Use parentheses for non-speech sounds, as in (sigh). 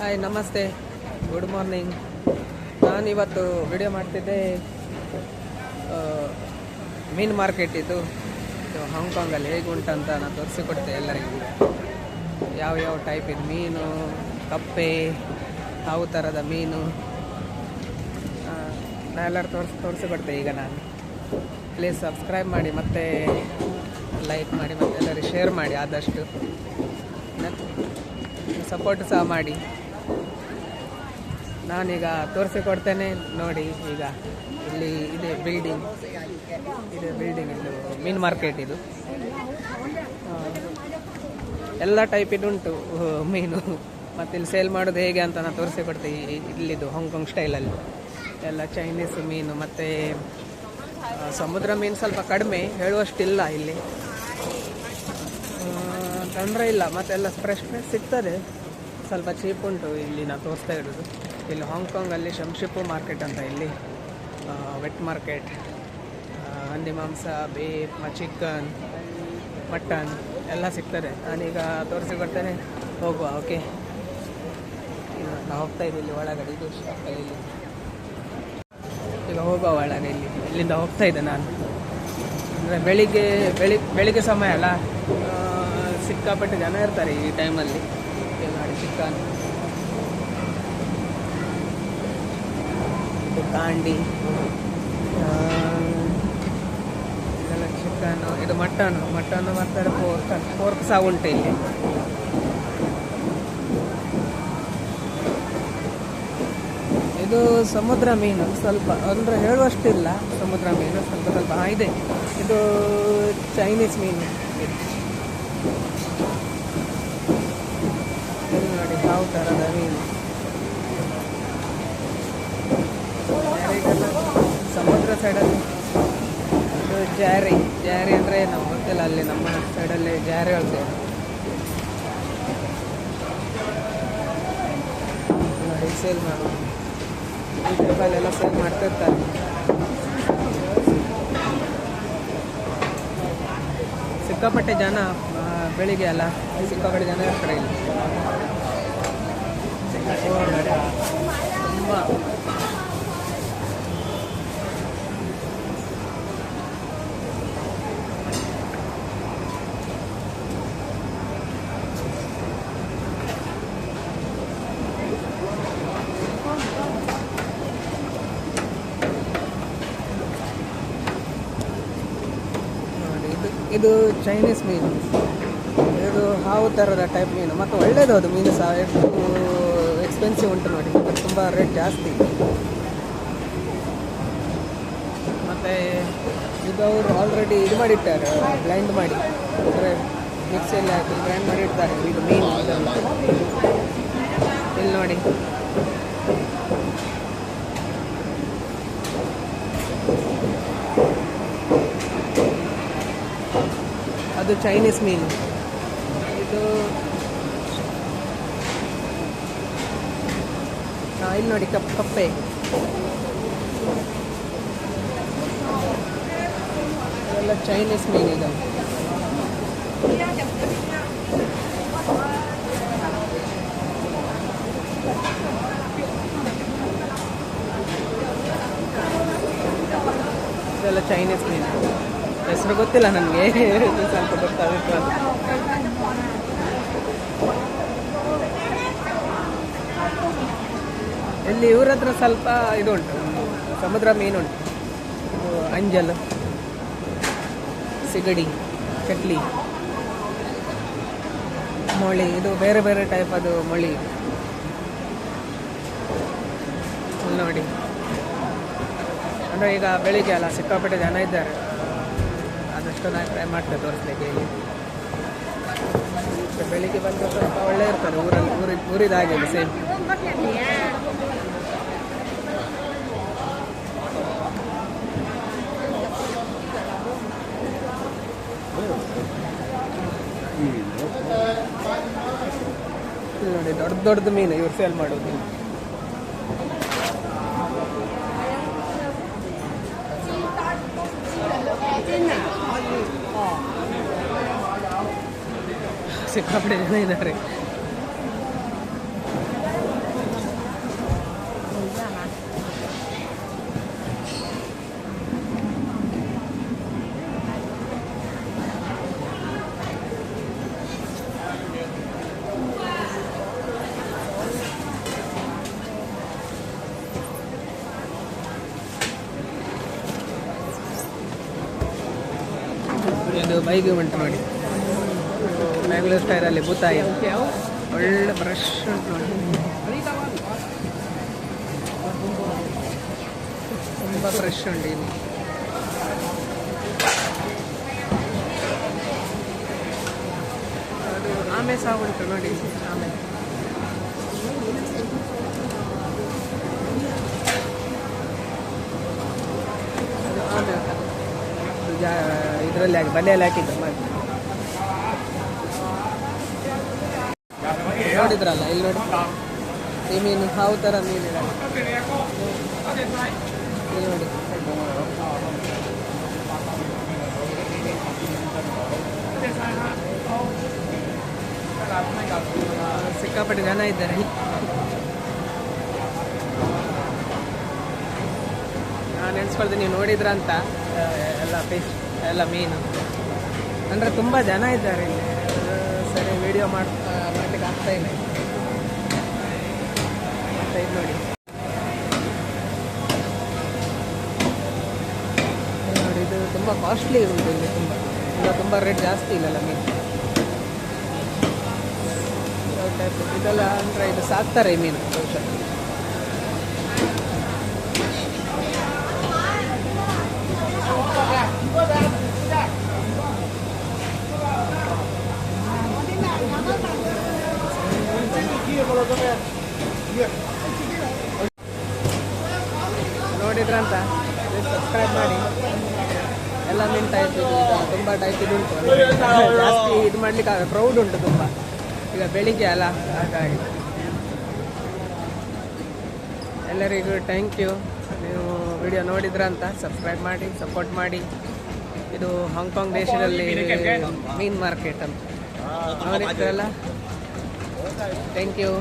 Hi ನಮಸ್ತೆ. Good morning ನಾನಿವತ್ತು video ಮಾಡ್ತಿದ್ದೆ ಮೀನು ಮಾರ್ಕೆಟ್ ಇದು. ಹಾಂಗ್ಕಾಂಗಲ್ಲಿ ಹೇಗೆ ಉಂಟಂತ ನಾನು ತೋರಿಸಿಕೊಡ್ತೆ ಎಲ್ಲರಿಗೂ. ಯಾವ ಯಾವ ಟೈಪಿನ ಮೀನು ಕಪ್ಪೆ ಯಾವ ಥರದ ಮೀನು. ಆ, ನಾ ಎಲ್ಲರೂ ತೋರಿಸಿ ತೋರಿಸಿಕೊಡ್ತೆ ಈಗ ನಾನು. ಪ್ಲೀಸ್ ಸಬ್ಸ್ಕ್ರೈಬ್ ಮಾಡಿ ಮತ್ತು ಲೈಕ್ ಮಾಡಿ ಮತ್ತು ಎಲ್ಲರಿಗೂ ಶೇರ್ ಮಾಡಿ ಆದಷ್ಟು. ಸಪೋರ್ಟ್ ಸಹ ಮಾಡಿ. ನಾನೀಗ ತೋರಿಸಿಕೊಡ್ತೇನೆ ನೋಡಿ ಈಗ ಇಲ್ಲಿ ಇದೆ ಬಿಲ್ಡಿಂಗ್ ಇದೆ ಬಿಲ್ಡಿಂಗ್ ಇದು ಮೀನು ಮಾರ್ಕೆಟ್ ಇದು. ಎಲ್ಲ ಟೈಪಿದು ಉಂಟು ಮೀನು. ಮತ್ತು ಇಲ್ಲಿ ಸೇಲ್ ಮಾಡೋದು ಹೇಗೆ ಅಂತ ನಾನು ತೋರಿಸಿಕೊಡ್ತೀನಿ ಇಲ್ಲಿದು ಹಾಂಗ್ಕಾಂಗ್ ಸ್ಟೈಲಲ್ಲಿ ಎಲ್ಲ ಚೈನೀಸ್ ಮೀನು, ಮತ್ತು ಸಮುದ್ರ ಮೀನು ಸ್ವಲ್ಪ ಕಡಿಮೆ, ಹೇಳುವಷ್ಟಿಲ್ಲ ಇಲ್ಲಿ. ತೊಂದರೆ ಇಲ್ಲ, ಮತ್ತೆಲ್ಲ ಫ್ರೆಶ್ ಫ್ರೆಶ್ ಸಿಗ್ತದೆ. ಸ್ವಲ್ಪ ಚೀಪ್ ಉಂಟು ಇಲ್ಲಿ ನಾನು ತೋರಿಸ್ತಾ ಇರೋದು. ಇಲ್ಲಿ ಹಾಂಗ್ಕಾಂಗಲ್ಲಿ ಶಂಶಿಪು ಮಾರ್ಕೆಟ್ ಅಂತ ಇಲ್ಲಿ ವೆಟ್ ಮಾರ್ಕೆಟ್ ಹಂದಿ ಮಾಂಸ ಬೀಫ್ ಚಿಕನ್ ಮಟನ್ ಎಲ್ಲ ಸಿಗ್ತದೆ. ನಾನೀಗ ತೋರಿಸಿಕೊಡ್ತೇನೆ ಹೋಗುವ ಓಕೆ ನಾವು ಹೋಗ್ತಾ ಇದ್ದೀವಿ ಇಲ್ಲಿ ಒಳಗಡೆ, ಇದು ಶಾಪಲ್ಲಿ ಈಗ ಹೋಗುವ ಒಳಗಡೆ ಇಲ್ಲಿ, ಇಲ್ಲಿಂದ ಹೋಗ್ತಾ ಇದ್ದೆ ನಾನು. ಅಂದರೆ ಬೆಳಿಗ್ಗೆ, ಬೆಳಿ, ಬೆಳಿಗ್ಗೆ ಸಮಯ ಅಲ್ಲ ಸಿಕ್ಕಾಪಟ್ಟೆ ಜನ ಇರ್ತಾರೆ ಈ ಟೈಮಲ್ಲಿ ಚಿಕನ್. ಇದು ಕಾಂಡಿ. ಇದೆಲ್ಲ ಚಿಕನ್ ಇದು ಮಟನ್ ಮಟನ್ ಮಾಡ್ತಾರೆ ಪೋರ್ಕ್ ಪೋರ್ಕ್ ಸಹ ಉಂಟು ಇಲ್ಲಿ. ಇದು ಸಮುದ್ರ ಮೀನು, ಸ್ವಲ್ಪ ಅಂದರೆ ಹೇಳುವಷ್ಟಿಲ್ಲ, ಸಮುದ್ರ ಮೀನು ಸ್ವಲ್ಪ ಸ್ವಲ್ಪ ಇದೆ. ಇದು ಚೈನೀಸ್ ಮೀನು ಇಲ್ಲಿ ನೋಡಿ ಯಾವ ಥರದ ಮೀನು ಜಾರಿಗೆಲ್ಲ ಸಮುದ್ರ ಸೈಡಲ್ಲಿ ಇದು ಜಾರಿ. ಜಾರಿ ಅಂದರೆ ನಾವು ಗೊತ್ತಿಲ್ಲ ಅಲ್ಲಿ ನಮ್ಮ ಸೈಡಲ್ಲಿ ಜಾರಿ ಹೇಳ್ತೇವೆ ಸೇಲ್ ಮಾಡೋದು ಸೇಲ್ ಮಾಡ್ತಿರ್ತಾರೆ. ಸಿಕ್ಕಾಪಟ್ಟೆ ಜನ ಬೆಳಿಗ್ಗೆ ಅಲ್ಲ, ಸಿಕ್ಕಾಪಟ್ಟೆ ಜನ ಇರ್ತಾರೆ ಇಲ್ಲಿ. ತುಂಬ ನೋಡಿ ಇದು ಚೈನೀಸ್ ಮೀನು. ಇದು ಹಾವು ಥರದ ಟೈಪ್ ಮೀನು. ಮತ್ತು ಒಳ್ಳೇದು ಅದು ಮೀನು ಸಹ. ಎಷ್ಟು ಎಕ್ಸ್ಪೆನ್ಸಿವ್ ಉಂಟು ನೋಡಿ. ತುಂಬ ರೇಟ್ ಜಾಸ್ತಿ. ಮತ್ತು ಇದು ಅವರು ಆಲ್ರೆಡಿ ಇದು ಮಾಡಿಟ್ಟಾರೆ ಬ್ಲೈಂಡ್ ಮಾಡಿ. ಅಂದರೆ ಮಿಕ್ಸಿಯಲ್ಲಿ ಹಾಕಿ ಗ್ರೈಂಡ್ ಮಾಡಿರ್ತಾರೆ ಇದು ಮೀನು. ಇಲ್ಲಿ ನೋಡಿ. ಅದು ಚೈನೀಸ್ ಮೀನು ಇದು ಇಲ್ಲಿ ನೋಡಿ, ಕಪ್, ಕಪ್ಪೆ. ಎಲ್ಲ ಚೈನೀಸ್ ಮೀನು ಇದು. ಇದೆಲ್ಲ ಚೈನೀಸ್ ಮೀನು ಹೆಸರು ಗೊತ್ತಿಲ್ಲ ನನಗೆ. (laughs) ಸ್ವಲ್ಪ ಗೊತ್ತಾಗುತ್ತೆ ಇಲ್ಲಿ ಇವ್ರ ಹತ್ರ ಸ್ವಲ್ಪ ಇದು ಉಂಟು ಸಮುದ್ರ ಮೀನುಂಟು. ಅಂಜಲ್, ಸಿಗಡಿ ಚಟ್ಲಿ ಮೊಳಿ. ಇದು ಬೇರೆ ಬೇರೆ ಟೈಪ್ ಅದು ಮೊಳಿ. ನೋಡಿ. ಅಂದರೆ ಈಗ ಬೆಳಿಗ್ಗೆ ಅಲ್ಲ, ಸಿಕ್ಕಾಪಟ್ಟೆ ಜನ ಇದ್ದಾರೆ. ಆದಷ್ಟು ನಾನು ಟ್ರೈ ಮಾಡ್ತೇನೆ ತೋರಿಸ್ಲಿಕ್ಕೆ ಇಲ್ಲಿ ಬೆಳಿಗ್ಗೆ ಬಂದು ಸ್ವಲ್ಪ ಒಳ್ಳೆ ಇರ್ತಾರೆ ಊರಲ್ಲಿ ಊರಿ ಊರಿದ ಹಾಗೆ ಸೇಮ್ ನೋಡಿ ದೊಡ್ಡ ದೊಡ್ಡದು ಮೀನು ಇವ್ರು ಸೇಲ್ ಮಾಡೋದು. ಸಿಕ್ಕಾಪಟ್ಟೆ ಜನ ಇದ್ದಾರೆ ಇದು ಬೈಕ್ ಮೆಂಟ್ ಮಾಡಿ ಸ್ಟೈಲಲ್ಲಿ ಬೂತಾಯಿ ಒಳ್ಳೆ ಫ್ರೆಶ್ ಉಂಟು ನೋಡಿ ತುಂಬ ಫ್ರೆಶ್ ಉಂಟು ಇಲ್ಲಿ ಅದು ಆಮೆ ಸಹ ಉಂಟು ನೋಡಿ ಆಮೆ ಅದು ಆಮೆ ಅದು ಜಾ ಇದರಲ್ಲಿ ಹಾಕಿ ಬಲೆಯಲ್ಲಿ ಹಾಕಿದ್ದು ಮಾಡಿ ನೋಡಿದ್ರಲ್ಲ ಇಲ್ಲಿ ನೋಡಿ. ಈ ಮೀನು, ಹಾವು ಥರ ಮೀನಿಲ್ಲ ನೋಡಿ. ಸಿಕ್ಕಾಪಟ್ಟೆ ಜನ ಇದ್ದಾರೆ. ನಾನು ನೆನೆಸ್ಕೊಳ್ದೆ ನೀವು ನೋಡಿದ್ರ ಅಂತ. ಎಲ್ಲ ಫಿಶ್ ಎಲ್ಲ ಮೀನು. ಅಂದರೆ ತುಂಬ ಜನ ಇದ್ದಾರೆ ಇಲ್ಲಿ. ಸರಿ ವಿಡಿಯೋ ಮಾಡ್. ಮತ್ತೆ ಇದು ನೋಡಿ. ನೋಡಿ, ಇದು ತುಂಬ ಕಾಸ್ಟ್ಲಿ ಇರುವುದು ಇಲ್ಲಿ ತುಂಬ. ಇಲ್ಲ, ತುಂಬ ರೇಟ್ ಜಾಸ್ತಿ ಇಲ್ಲಲ್ಲ ಮೀನು? ಇದೆಲ್ಲ ಅಂದರೆ ಇದು ಸಾಕ್ತಾರೆ ಮೀನು. ಬಹುಶಃ ನೋಡಿದ್ರಂತ ಸಬ್ಸ್ಕ್ರೈಬ್ ಮಾಡಿ. ಎಲ್ಲ ಮೀನು ಟೈಪ್ ತುಂಬಾ ಟೈಪ್ ಇದು ಉಂಟು. ಜಾಸ್ತಿ ಇದು ಮಾಡ್ಲಿಕ್ಕೆ ಪ್ರೌಡ್ ಉಂಟು ತುಂಬ. ಈಗ ಬೆಳಿಗ್ಗೆ ಅಲ್ಲ. ಹಾಗಾಗಿ. ಎಲ್ಲರಿಗೂ ಥ್ಯಾಂಕ್ ಯು ನೀವು ವಿಡಿಯೋ ನೋಡಿದ್ರಂತ ಸಬ್ಸ್ಕ್ರೈಬ್ ಮಾಡಿ ಸಪೋರ್ಟ್ ಮಾಡಿ. ಇದು ಹಾಂಗ್ಕಾಂಗ್ ದೇಶದಲ್ಲಿ ಮೀನ್ ಮಾರ್ಕೆಟ್ ಅಂತ. ನೋಡಿದ್ರಲ್ಲ? Thank you